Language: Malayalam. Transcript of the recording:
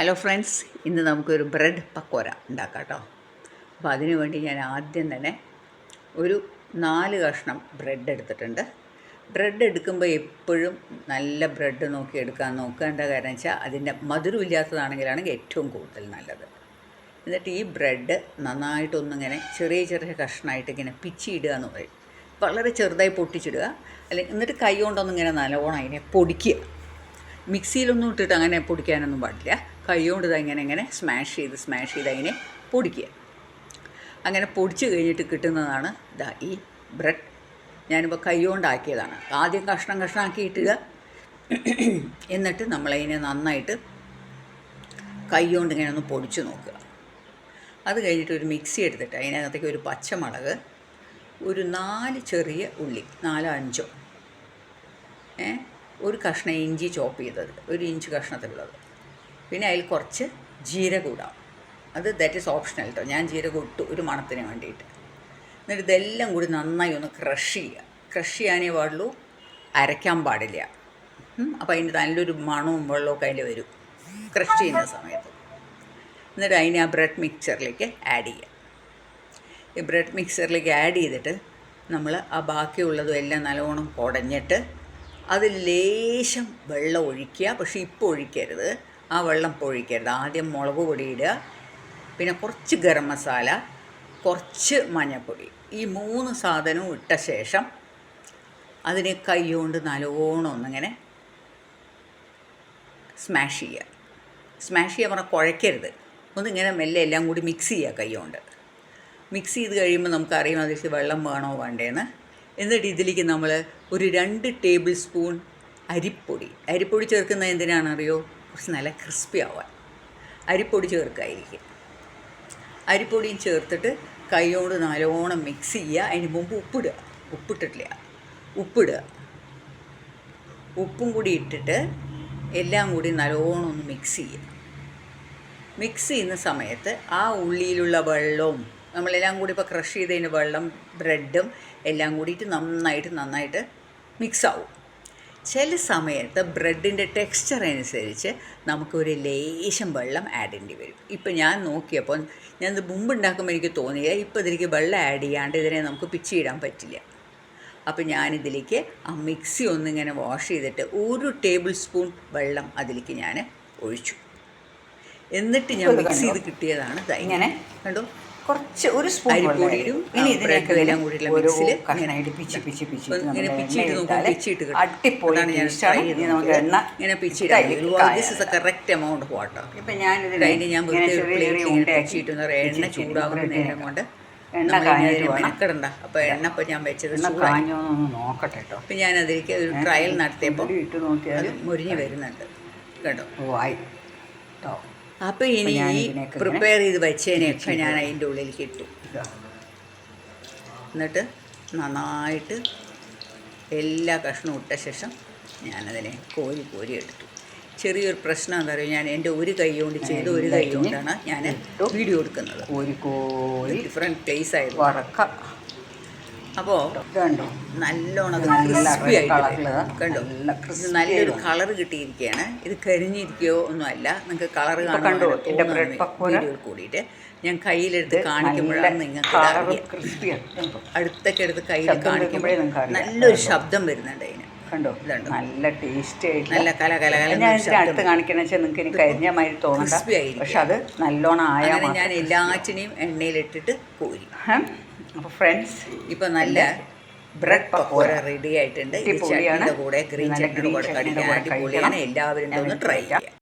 ഹലോ ഫ്രണ്ട്സ് ഇന്ന് നമുക്കൊരു ബ്രെഡ് പക്കോര ഉണ്ടാക്കാം കേട്ടോ അപ്പോൾ അതിനു വേണ്ടി ഞാൻ ആദ്യം തന്നെ ഒരു നാല് കഷ്ണം ബ്രെഡ് എടുത്തിട്ടുണ്ട്. ബ്രെഡ് എടുക്കുമ്പോൾ എപ്പോഴും നല്ല ബ്രെഡ് നോക്കി എടുക്കാൻ നോക്കുക എന്താ കാരണം വെച്ചാൽ അതിന്റെ മധുരമില്ലാത്തതാണെങ്കിലാണെങ്കിൽ ഏറ്റവും കൂടുതൽ നല്ലത്. എന്നിട്ട് ഈ ബ്രെഡ് നന്നായിട്ടൊന്നിങ്ങനെ ചെറിയ ചെറിയ കഷ്ണമായിട്ട് ഇങ്ങനെ പിച്ചിയിടുക എന്ന് പറയും. വളരെ ചെറുതായി പൊട്ടിച്ചിടുക. അല്ലെങ്കിൽ എന്നിട്ട് കൈ കൊണ്ടൊന്നിങ്ങനെ നല്ലോണം അതിനെ പൊടിക്കുക. മിക്സിയിലൊന്നും ഇട്ടിട്ട് അങ്ങനെ പൊടിക്കാനൊന്നും പാടില്ല. കൈകൊണ്ട് ഇങ്ങനെ ഇങ്ങനെ സ്മാഷ് ചെയ്ത് സ്മാഷ് ചെയ്ത് അതിനെ പൊടിക്കുക. അങ്ങനെ പൊടിച്ച് കഴിഞ്ഞിട്ട് കിട്ടുന്നതാണ് ഇതാ ഈ ബ്രെഡ്. ഞാനിപ്പോൾ കൈ കൊണ്ടാക്കിയതാണ് ആദ്യം കഷ്ണം കഷ്ണമാക്കി ഇട്ടുക എന്നിട്ട് നമ്മളതിനെ നന്നായിട്ട് കൈകൊണ്ട് ഇങ്ങനെ ഒന്ന് പൊടിച്ച് നോക്കുക. അത് കഴിഞ്ഞിട്ട് ഒരു മിക്സി എടുത്തിട്ട് അതിനകത്തേക്ക് ഒരു പച്ചമുളക് ഒരു നാല് ചെറിയ ഉള്ളി നാലോ അഞ്ചോ ഏ ഒരു കഷ്ണം ഇഞ്ചി ചോപ്പ് ചെയ്തത് ഒരു ഇഞ്ച് കഷ്ണത്തിലുള്ളത്. പിന്നെ അതിൽ കുറച്ച് ജീരകം അത് ദാറ്റ് ഈസ് ഓപ്ഷണൽ കേട്ടോ ഞാൻ ജീരകം ഇട്ടു ഒരു മണത്തിന് വേണ്ടിയിട്ട്. എന്നിട്ട് ഇതെല്ലാം കൂടി നന്നായി ഒന്ന് ക്രഷ് ചെയ്യുക. ക്രഷ് ചെയ്യാനേ പാടുള്ളൂ. അരയ്ക്കാൻ പാടില്ല. അപ്പോൾ അതിന്റെ നല്ലൊരു മണവും വെള്ളമൊക്കെ അതിൽ വരും. ക്രഷ് ചെയ്യുന്ന സമയത്ത്. എന്നിട്ട് അതിനെ ആ ബ്രെഡ് മിക്സറിലേക്ക് ആഡ് ചെയ്യുക ഈ ബ്രെഡ് മിക്സറിലേക്ക് ആഡ് ചെയ്തിട്ട് നമ്മൾ ആ ബാക്കിയുള്ളതും എല്ലാം നല്ലവണ്ണം കുടഞ്ഞിട്ട് അതിൽ ലേശം വെള്ളം ഒഴിക്കുക. പക്ഷേ ഇപ്പോൾ ഒഴിക്കരുത്. ആ വെള്ളം പൊഴിക്കരുത്. ആദ്യം മുളക് പൊടി ഇടുക. പിന്നെ കുറച്ച് ഗരം മസാല കുറച്ച് മഞ്ഞൾപ്പൊടി. ഈ മൂന്ന് സാധനവും ഇട്ട ശേഷം അതിനെ കൈകൊണ്ട് നല്ലോണം ഒന്നിങ്ങനെ സ്മാഷ് ചെയ്യുക. സ്മാഷ് ചെയ്യാൻ പറഞ്ഞാൽ കുഴയ്ക്കരുത് ഒന്നിങ്ങനെ മെല്ലെ എല്ലാം കൂടി മിക്സ് ചെയ്യുക കൈകൊണ്ട് മിക്സ് ചെയ്ത് കഴിയുമ്പോൾ നമുക്കറിയാം അതിലേക്ക് വെള്ളം വേണോ വേണ്ടേന്ന്. എന്നിട്ട് ഇതിലേക്ക് നമ്മൾ ഒരു രണ്ട് ടേബിൾ സ്പൂൺ അരിപ്പൊടി. അരിപ്പൊടി ചേർക്കുന്നത് എന്തിനാണെന്നറിയോ? കുറച്ച് നല്ല ക്രിസ്പി ആവാൻ. അരിപ്പൊടി ചേർക്കായിരിക്കും. അരിപ്പൊടിയും ചേർത്തിട്ട് കൈയോട് നല്ലോണം മിക്സ് ചെയ്യുക. അതിന് മുമ്പ് ഉപ്പിടുക. ഉപ്പിട്ടിട്ടില്ല. ഉപ്പിടുക. ഉപ്പും കൂടി ഇട്ടിട്ട് എല്ലാം കൂടി നല്ലോണം ഒന്ന് മിക്സ് ചെയ്യുക. മിക്സ് ചെയ്യുന്ന സമയത്ത് ആ ഉള്ളിയിലുള്ള വെള്ളവും നമ്മളെല്ലാം കൂടി ഇപ്പോൾ ക്രഷ് ചെയ്തതിന് വെള്ളം ബ്രെഡും എല്ലാം കൂടിയിട്ട് നന്നായിട്ട് നന്നായിട്ട് മിക്സ് ആവും. ചില സമയത്ത് ബ്രെഡിന്റെ ടെക്സ്ചർ അനുസരിച്ച് നമുക്കൊരു ലേശം വെള്ളം ആഡ് ചെയ്യേണ്ടി വരും. ഇപ്പം ഞാൻ നോക്കിയപ്പോൾ ഞാനത് മുമ്പ് ഉണ്ടാക്കുമ്പോൾ എനിക്ക് തോന്നിയ ഇപ്പോൾ ഇതിലേക്ക് വെള്ളം ആഡ് ചെയ്യാണ്ട് ഇതിനെ നമുക്ക് പിച്ചിയിടാൻ പറ്റില്ല. അപ്പോൾ ഞാനിതിലേക്ക് ആ മിക്സി ഒന്നിങ്ങനെ വാഷ് ചെയ്തിട്ട് ഒരു ടേബിൾ സ്പൂൺ വെള്ളം അതിലേക്ക് ഞാൻ ഒഴിച്ചു. എന്നിട്ട് ഞാൻ മിക്സ് ചെയ്ത് കിട്ടിയതാണ് ഇങ്ങനെ. കണ്ടോ? കുറച്ച് ഒരു സ്പൂൺ ഇനി എല്ലാം പിച്ചി പിച്ചി പിച്ചി ഇങ്ങനെ പിച്ചിട്ട് നോക്കും പിച്ചിട്ട് നമുക്ക് എണ്ണ ഇങ്ങനെ കറക്റ്റ് എമൗണ്ട് ഇപ്പം അതിന് ഞാൻ പിച്ചിട്ട് എണ്ണ ചൂടാകുന്ന നേരം കൊണ്ട് എണ്ണ മെനക്കെടണ്ട. അപ്പോൾ എണ്ണ ഇപ്പോൾ ഞാൻ വെച്ചത് കാഞ്ഞോന്നൊന്ന് നോക്കട്ടെ കേട്ടോ അപ്പം ഞാൻ അതിലേക്ക് ഒരു ട്രയൽ നടത്തിയപ്പോൾ മുരിഞ്ഞു ഇട്ട് നോക്കിയാൽ മുരിഞ്ഞ് വരുന്നുണ്ട്. കേട്ടോ ഓ ആയി. കേട്ടോ അപ്പോൾ ഇനി ഈ പ്രിപ്പയർ ചെയ്ത് വെച്ചതിനെയൊക്കെ ഞാൻ അതിന്റെ ഉള്ളിലേക്ക് ഇട്ടു. എന്നിട്ട് നന്നായിട്ട് എല്ലാ കഷ്ണവും ഇട്ട ശേഷം ഞാനതിനെ കോരി കോരി എടുത്തു. ചെറിയൊരു പ്രശ്നം എന്താ പറയുക ഞാൻ എന്റെ ഒരു കൈ കൊണ്ട് ചെയ്ത് ഒരു കൈ കൊണ്ടാണ് ഞാൻ വീഡിയോ എടുക്കുന്നത്. ഒരു കോരി ഡിഫറെന്റ് പ്ലേസ് ആയിരുന്നു. വറക്ക. അപ്പോൾ കണ്ടോ നല്ലോണം നല്ല. ഉള്ളതാ. കണ്ടോ? നല്ലൊരു കളർ കിട്ടിയിരിക്കുകയാണ് ഇത് കരിഞ്ഞിരിക്കുകയോ ഒന്നുമല്ല. നിങ്ങൾക്ക് കളർ കണ്ടോ? പക്കോട? കൂടിയിട്ട് ഞാൻ കയ്യിലെടുത്ത് കാണിക്കുമ്പോഴാണ് നിങ്ങൾക്ക് അടുത്തൊക്കെ എടുത്ത് കയ്യിൽ കാണിക്കുമ്പോഴേ. നല്ലൊരു ശബ്ദം വരുന്നുണ്ട് അതിന്. കണ്ടോ? നല്ല ടേസ്റ്റ് ആയിട്ട് നല്ല കല കല കല ഞാൻ അടുത്ത് കാണിക്കണ വെച്ചാൽ നിങ്ങൾക്ക് എനിക്ക് കരിഞ്ഞ മാതിരി തോന്നണ്ട. പക്ഷെ അത് നല്ലോണം ആയാൽ ഞാൻ എല്ലാറ്റിനെയും എണ്ണയിലിട്ടിട്ട് കോരി. അപ്പോൾ ഫ്രണ്ട്സ് ഇപ്പോൾ നല്ല ബ്രെഡ് പക്കോര റെഡി ആയിട്ടുണ്ട്. കൂടെ ഗ്രീൻ ചട്ടിയുടെ കൂടെ കടിക്കാൻ അടിപൊളിയാണ്. എല്ലാവരും ഒന്ന് ട്രൈ ചെയ്യാം.